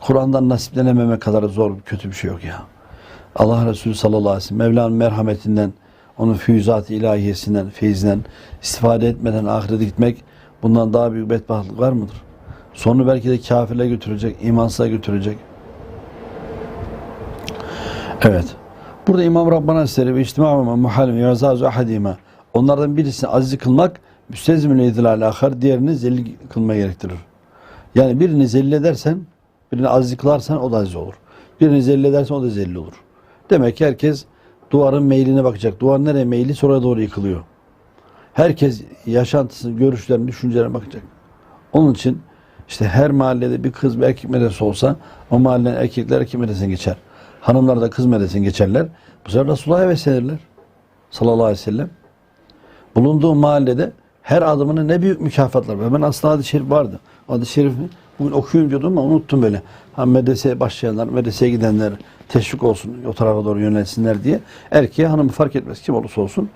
Kur'an'dan nasiplenememe kadar zor, kötü bir şey yok ya. Allah Resulü sallallahu aleyhi ve sellem Mevla'nın merhametinden, onun füyüzat-ı ilahiyesinden, feyzinden istifade etmeden ahirete gitmek bundan daha büyük bedbahtlık var mıdır? Sonu belki de kafirle götürecek, imansıza götürecek. Evet. Burada İmam Rabbana Hazretleri ve İçtimâ ve muhalim ve onlardan birisini aziz kılmak müstezmün idilâl ahar diğerini zelil kılma gerektirir. Yani birini zelil edersen, birini aziz kılarsan o da aziz olur. Birini zelil edersen o da zelil olur. Demek ki herkes duvarın meyline bakacak. Duvar nereye meyli sonra doğru yıkılıyor. Herkes yaşantısı, görüşlerini, düşüncelerine bakacak. Onun için işte her mahallede bir kız bir erkek medresi olsa o mahallenin erkekler erkek medresine geçer. Hanımlar da kız medresine geçerler. Bu sefer Resulullah'a heveslenirler. Sallallahu aleyhi ve sellem. Bulunduğu mahallede her adımının ne büyük mükafatlar var. Ben aslında hadis-i şerif vardı. Hadis-i şerifi bugün okuyayım diyordum ama unuttum böyle. Ha medreseye başlayanlar, medreseye gidenler teşvik olsun, o tarafa doğru yönelsinler diye. Erkeğe hanımı fark etmez kim olursa olsun.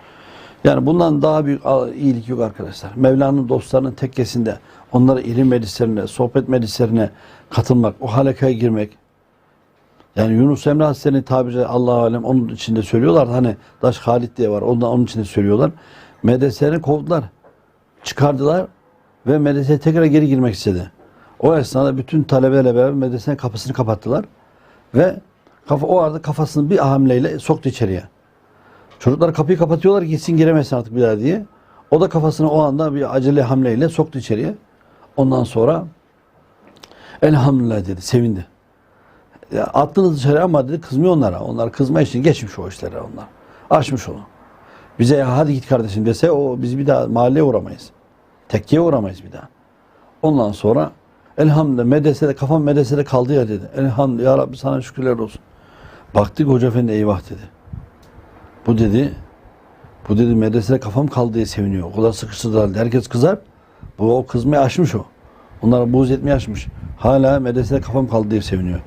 Yani bundan daha büyük iyilik yok arkadaşlar. Mevla'nın dostlarının tekkesinde onlara ilim meclislerine, sohbet meclislerine katılmak, o halekaya girmek. Yani Yunus Emre Hazretleri'nin tabiri Allah alem onun içinde söylüyorlar. Hani Daş Halit diye var. Ondan onun içinde söylüyorlar. Medreselerini kovdular. Çıkardılar ve medreseye tekrar geri girmek istedi. O esnada bütün talebelerle beraber medresenin kapısını kapattılar ve kafa, o arada kafasını bir hamleyle soktu içeriye. Çocuklar kapıyı kapatıyorlar gitsin giremesin artık bir daha diye. O da kafasını o anda bir acele hamleyle soktu içeriye. Ondan sonra elhamdülillah dedi, sevindi. Ya, attınız dışarı ama dedi kızmıyor onlara. Onlar kızma için geçmiş o işlere onlar. Aşmış onu. Bize ya hadi git kardeşim dese o biz bir daha mahalleye uğramayız. Tekkeye uğramayız bir daha. Ondan sonra elhamdülillah medresede kafam medresede kaldı ya dedi. Elhamdülillah ya Rabbi sana şükürler olsun. Baktık Hoca Efendi eyvah dedi. Bu dedi bu dedi medresede kafam kaldı diye seviniyor. O kadar sıkıştırdılar. Herkes kızar. Bu o kızmayı aşmış o. Onlara buğz etmeyi aşmış. Hala medresede kafam kaldı diye seviniyor.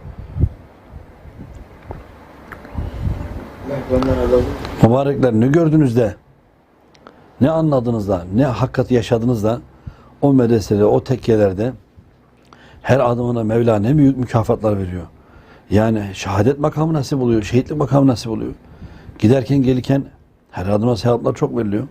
Mübarekler ne gördünüz de ne anladınız da ne hakikati yaşadınız da o medreselerde o tekkelerde her adımına Mevla ne büyük mükafatlar veriyor. Yani şehadet makamı nasip oluyor, şehitlik makamı nasip oluyor. Giderken gelirken her adıma sevaplar çok veriliyor.